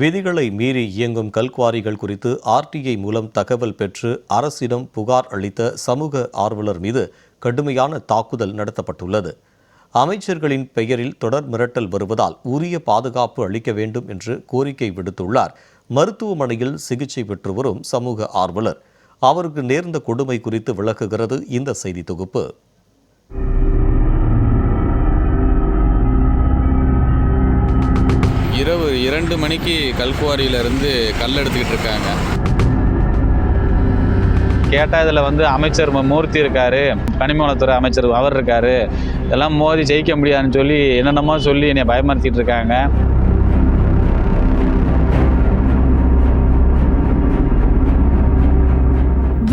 விதிகளை மீறி இயங்கும் கல்குவாரிகள் குறித்து ஆர்டிஐ மூலம் தகவல் பெற்று அரசிடம் புகார் அளித்த சமூக ஆர்வலர் மீது கடுமையான தாக்குதல் நடத்தப்பட்டுள்ளது. அமைச்சர்களின் பெயரில் தொடர் மிரட்டல் வருவதால் உரிய பாதுகாப்பு அளிக்க வேண்டும் என்று கோரிக்கை விடுத்துள்ளார். மருத்துவமனையில் சிகிச்சை பெற்று வரும் சமூக ஆர்வலர். அவருக்கு நேர்ந்த கொடுமை குறித்து விளக்குகிறது இந்த செய்தி தொகுப்பு. இரண்டு மணிக்கு கல்குவாரியிலேருந்து கல் எடுத்துக்கிட்டு இருக்காங்க. கேட்டால் இதில் வந்து அமைச்சர் மூர்த்தி இருக்கார் கனிமவளத்துறை அமைச்சர் அவர் இருக்கார். இதெல்லாம் மோதி ஜெயிக்க முடியாதுன்னு சொல்லி என்னென்னமோ சொல்லி என்னை பயமுறுத்திட்டு இருக்காங்க.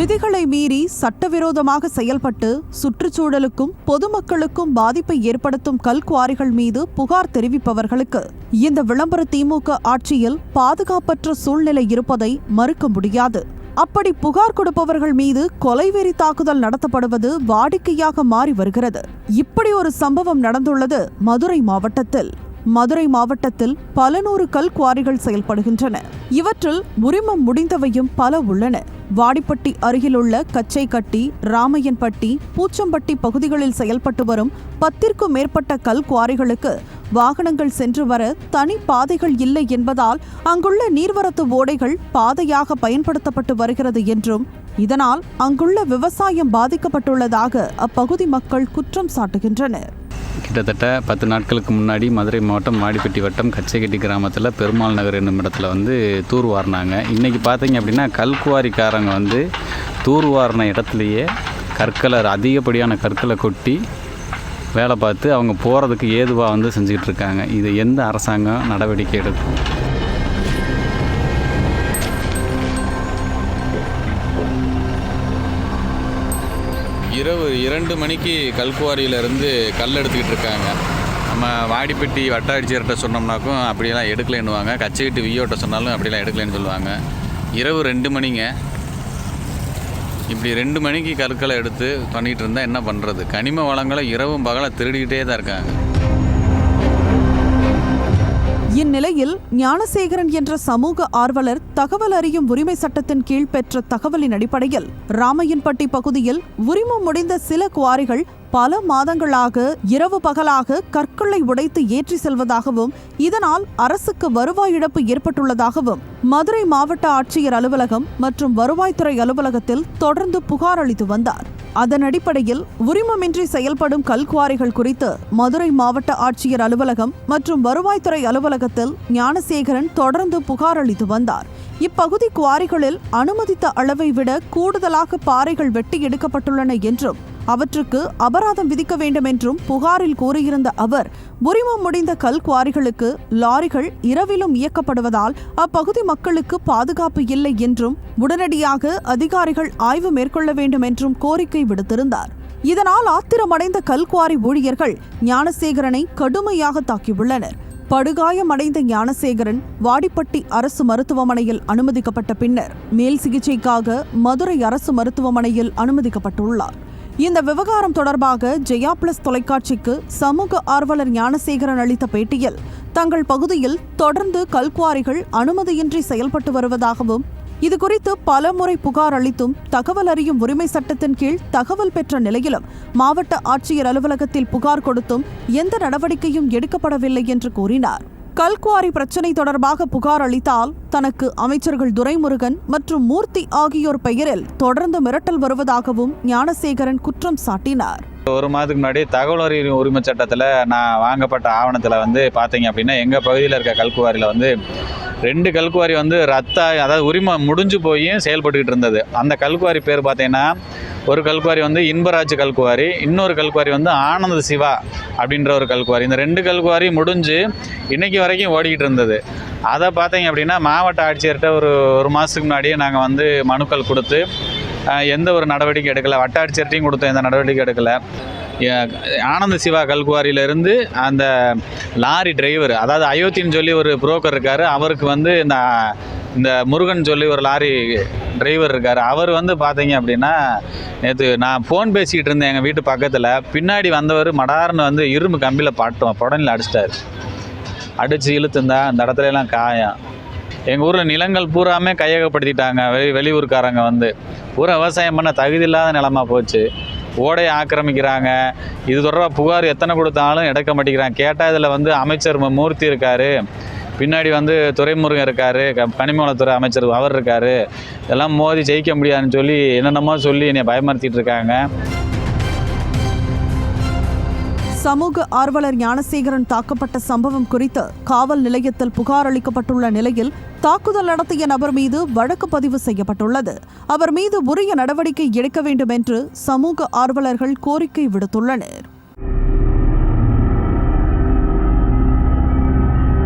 விதிகளை மீறி சட்டவிரோதமாக செயல்பட்டு சுற்றுச்சூழலுக்கும் பொதுமக்களுக்கும் பாதிப்பை ஏற்படுத்தும் கல்குவாரிகள் மீது புகார் தெரிவிப்பவர்களுக்கு இந்த விளம்பர திமுக ஆட்சியில் பாதுகாப்பற்ற சூழ்நிலை இருப்பதை மறுக்க முடியாது. அப்படி புகார் கொடுப்பவர்கள் மீது கொலைவெறி தாக்குதல் நடத்தப்படுவது வாடிக்கையாக மாறி வருகிறது. இப்படி ஒரு சம்பவம் நடந்துள்ளது மதுரை மாவட்டத்தில். மதுரை மாவட்டத்தில் பல நூறு கல் குவாரிகள் செயல்படுகின்றன. இவற்றில் உரிமம் முடிந்தவையும் பல உள்ளன. வாடிப்பட்டி அருகிலுள்ள கச்சைக்கட்டி ராமையன்பட்டி பூச்சம்பட்டி பகுதிகளில் செயல்பட்டு வரும் பத்திற்கும் மேற்பட்ட கல் குவாரிகளுக்கு வாகனங்கள் சென்று வர தனி பாதைகள் இல்லை என்பதால் அங்குள்ள நீர்வரத்து ஓடைகள் பாதையாக பயன்படுத்தப்பட்டு வருகிறது என்றும் இதனால் அங்குள்ள விவசாயம் பாதிக்கப்பட்டுள்ளதாக அப்பகுதி மக்கள் குற்றம் சாட்டுகின்றனர். கிட்டத்தட்ட பத்து நாட்களுக்கு முன்னாடி மதுரை மாவட்டம் மாடிப்பட்டி வட்டம் கச்சைக்கட்டி கிராமத்தில் பெருமாள் நகர் என்னும் இடத்துல வந்து தூர் வாரினாங்க. இன்றைக்கி பார்த்தீங்க அப்படின்னா கல்குவாரிக்காரங்க வந்து தூர் வாரின இடத்துலையே கற்களை அதிகப்படியான கற்களை கொட்டி வேலை பார்த்து அவங்க போகிறதுக்கு ஏதுவாக வந்து செஞ்சுக்கிட்டு இருக்காங்க. இது எந்த அரசாங்கம் நடவடிக்கை எடுக்கும்? இரவு இரண்டு மணிக்கு கல்குவாரியிலேருந்து கல் எடுத்துக்கிட்டு இருக்காங்க. நம்ம வாடிப்பட்டி வட்டாட்சியர்கிட்ட சொன்னோம்னாக்கும் அப்படியெல்லாம் எடுக்கலைன்னுவாங்க. கச்சைக்கிட்டு வியோட்ட சொன்னாலும் அப்படிலாம் எடுக்கலைன்னு சொல்லுவாங்க. இரவு ரெண்டு மணிங்க. இப்படி ரெண்டு மணிக்கு கற்களை எடுத்து பண்ணிகிட்டு இருந்தால் என்ன பண்ணுறது கனிம வளங்களை இரவும் பகலாக திருடிக்கிட்டே தான் இருக்காங்க. இந்நிலையில் ஞானசேகரன் என்ற சமூக ஆர்வலர் தகவல் அறியும் உரிமை சட்டத்தின் கீழ் பெற்ற தகவலின் அடிப்படையில் ராமையன்பட்டி பகுதியில் உரிமம் முடிந்த சில குவாரிகள் பல மாதங்களாக இரவு பகலாக கற்களை உடைத்து ஏற்றி செல்வதாகவும் இதனால் அரசுக்கு வருவாய் இழப்பு ஏற்பட்டுள்ளதாகவும் மதுரை மாவட்ட ஆட்சியர் அலுவலகம் மற்றும் வருவாய்த்துறை அலுவலகத்தில் தொடர்ந்து புகார் அளித்து வந்தார். அதன் அடிப்படையில் உரிமமின்றி செயல்படும் கல்குவாரிகள் குறித்து மதுரை மாவட்ட ஆட்சியர் அலுவலகம் மற்றும் வருவாய்த்துறை அலுவலகத்தில் ஞானசேகரன் தொடர்ந்து புகார் அளித்து வந்தார். இப்பகுதி குவாரிகளில் அனுமதித்த அளவை விட கூடுதலாக பாறைகள் வெட்டி எடுக்கப்பட்டுள்ளன என்றும் அவற்றுக்கு அபராதம் விதிக்க வேண்டும் என்றும் புகாரில் கூறியிருந்த அவர் உரிமம் முடிந்த கல் குவாரிகளுக்கு லாரிகள் இரவிலும் இயக்கப்படுவதால் அப்பகுதி மக்களுக்கு பாதுகாப்பு இல்லை என்றும் உடனடியாக அதிகாரிகள் ஆய்வு மேற்கொள்ள வேண்டும் என்றும் கோரிக்கை விடுத்திருந்தார். இதனால் ஆத்திரமடைந்த கல்குவாரி ஊழியர்கள் ஞானசேகரனை கடுமையாக தாக்கியுள்ளனர். படுகாயமடைந்த ஞானசேகரன் வாடிப்பட்டி அரசு மருத்துவமனையில் அனுமதிக்கப்பட்ட பின்னர் மேல் சிகிச்சைக்காக மதுரை அரசு மருத்துவமனையில் அனுமதிக்கப்பட்டுள்ளார். இந்த விவகாரம் தொடர்பாக ஜெயா பிளஸ் தொலைக்காட்சிக்கு சமூக ஆர்வலர் ஞானசேகரன் அளித்த பேட்டியில் தங்கள் பகுதியில் தொடர்ந்து கல்குவாரிகள் அனுமதியின்றி செயல்பட்டு வருவதாகவும் இது குறித்து பலமுறை புகார் அளித்தும் தகவல் அறியும் உரிமை சட்டத்தின் கீழ் தகவல் பெற்ற நிலையிலும் மாவட்ட ஆட்சியர் அலுவலகத்தில் புகார் கொடுத்தும் எந்த நடவடிக்கையும் எடுக்கப்படவில்லை என்று கூறினார். கல்குவாரி பிரச்சினை தொடர்பாக புகார் அளித்தால் தனக்கு அமைச்சர்கள் துரைமுருகன் மற்றும் மூர்த்தி ஆகியோர் பெயரில் தொடர்ந்து மிரட்டல் வருவதாகவும் ஞானசேகரன் குற்றம் சாட்டினார். ஒரு மாதத்துக்கு முன்னாடி தகவல் அறிவு உரிமை சட்டத்தில் நான் வாங்கப்பட்ட ஆவணத்தில் வந்து பார்த்தீங்க அப்படின்னா எங்கள் பகுதியில் இருக்க கல்குவாரியில் வந்து ரெண்டு கல்குவாரி வந்து ரத்த அதாவது உரிமை முடிஞ்சு போய் செயல்பட்டுக்கிட்டு இருந்தது. அந்த கல்குவாரி பேர் பார்த்தீங்கன்னா ஒரு கல்குவாரி வந்து இன்பராஜ் கல்குவாரி இன்னொரு கல்குவாரி வந்து ஆனந்த சிவா அப்படின்ற ஒரு கல்குவாரி. இந்த ரெண்டு கல்குவாரி முடிஞ்சு இன்னைக்கு வரைக்கும் ஓடிக்கிட்டு இருந்தது. அதை பார்த்தீங்க அப்படின்னா மாவட்ட ஆட்சியர்கிட்ட ஒரு ஒரு மாதத்துக்கு முன்னாடியே நாங்கள் வந்து மனுக்கள் கொடுத்து எந்த ஒரு நடவடிக்கை எடுக்கலை. வட்டாட்சியர்ட்டையும் கொடுத்த எந்த நடவடிக்கை எடுக்கலை. ஆனந்த சிவா கல்குவாரியிலேருந்து அந்த லாரி டிரைவர் அதாவது அயோத்தின்னு சொல்லி ஒரு புரோக்கர் இருக்கார். அவருக்கு வந்து இந்த இந்த முருகன் சொல்லி ஒரு லாரி டிரைவர் இருக்கார். அவர் வந்து பார்த்தீங்க அப்படின்னா நேற்று நான் ஃபோன் பேசிக்கிட்டு இருந்தேன் எங்கள் வீட்டு பக்கத்தில். பின்னாடி வந்தவர் மடார்னு வந்து இரும்பு கம்பியில் பாட்டோம் புடனில் அடிச்சிட்டாரு. அடித்து இழுத்துருந்தா அந்த இடத்துல எல்லாம் காயம். எங்கள் ஊரில் நிலங்கள் பூராமே கையகப்படுத்திட்டாங்க. வெளி வெளியூர்காரங்க வந்து. பூரா விவசாயம் பண்ண தகுதி இல்லாத நிலமா போச்சு. ஓடையை ஆக்கிரமிக்கிறாங்க. இது தொடர்பாக புகார் எத்தனை கொடுத்தாலும் எடுக்க மாட்டேங்கிறாங்க. கேட்டால் இதில் வந்து அமைச்சர் மூர்த்தி இருக்கார். பின்னாடி வந்து துரைமுருகன் இருக்கார். க கனிமவளத்துறை அமைச்சர் அவர் இருக்கார். இதெல்லாம் மோதி ஜெயிக்க முடியாதுன்னு சொல்லி என்னென்னமோ சொல்லி என்னை பயமுறுத்திட்டு இருக்காங்க. சமூக ஆர்வலர் ஞானசேகரன் தாக்கப்பட்ட சம்பவம் குறித்து காவல் நிலையத்தில் புகார் அளிக்கப்பட்டுள்ள நிலையில் தாக்குதல் நடத்திய நபர் மீது வழக்கு பதிவு செய்யப்பட்டுள்ளது. அவர் மீது உரிய நடவடிக்கை எடுக்க வேண்டும் என்று சமூக ஆர்வலர்கள் கோரிக்கை விடுத்துள்ளனர்.